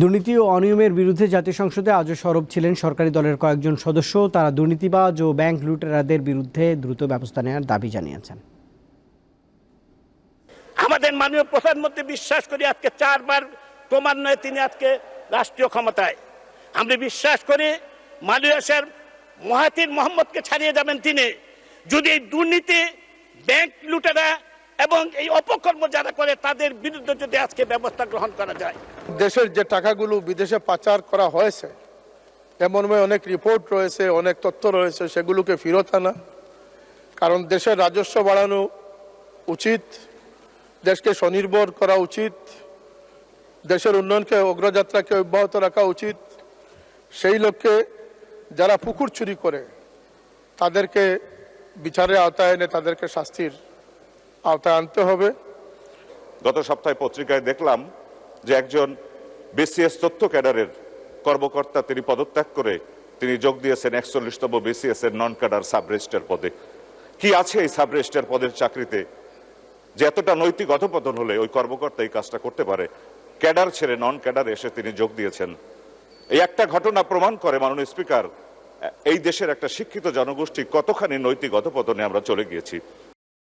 দুর্নীতি ও অনিয়মের বিরুদ্ধে জাতীয় সংসদে আজও সরব ছিলেন সরকারি দলের কয়েকজন সদস্য। তারা দুর্নীতিবাজ ও ব্যাংক লুটেরাদের বিরুদ্ধে দ্রুত ব্যবস্থা নেওয়ার দাবি জানিয়েছেন। আমাদের মাননীয় প্রধানমন্ত্রী বিশ্বাস করি আজকে চারবার ক্রমান্বয়ে তিনি আজকে রাষ্ট্রীয় ক্ষমতায়। আমরা বিশ্বাস করি মালয়েশিয়ার মহাতির মোহাম্মদকে ছাড়িয়ে যাবেন তিনি। যদি এই দুর্নীতি, ব্যাংক লুটেরা এবং এই অপকর্ম যারা করে, তাদের বিরুদ্ধে যদি আজকে ব্যবস্থা গ্রহণ করা যায়। দেশের যে টাকাগুলো বিদেশে পাচার করা হয়েছে এমনভাবে অনেক রিপোর্ট রয়েছে, অনেক তথ্য রয়েছে, সেগুলোকে ফেরত আনা। কারণ দেশের রাজস্ব বাড়ানো উচিত, দেশকে স্বনির্ভর করা উচিত, দেশের উন্নয়নকে অগ্রযাত্রাকে অব্যাহত রাখা উচিত। সেই লক্ষ্যে যারা পুকুর চুরি করে, তাদেরকে বিচারের আওতায় এনে তাদেরকে শাস্তির আওতায় আনতে হবে। গত সপ্তাহে পত্রিকায় দেখলাম যে একজন বিসিএস তথ্য ক্যাডারের কর্মকর্তা তিনি পদত্যাগ করে তিনি যোগ দিয়েছেন একচল্লিশতম বিসিএস এর নন ক্যাডার সাব রেজিস্ট্রার পদে। কি আছে এই সাব রেজিস্ট্রার পদের চাকরিতে? যে এতটা নৈতিক অধপতন হলে ওই কর্মকর্তা এই কাজটা করতে পারে। ক্যাডার ছেড়ে নন ক্যাডার এসে তিনি যোগ দিয়েছেন। এই একটা ঘটনা প্রমাণ করে মাননীয় স্পিকার, এই দেশের একটা শিক্ষিত জনগোষ্ঠী কতখানি নৈতিক অধপতনে আমরা চলে গিয়েছি।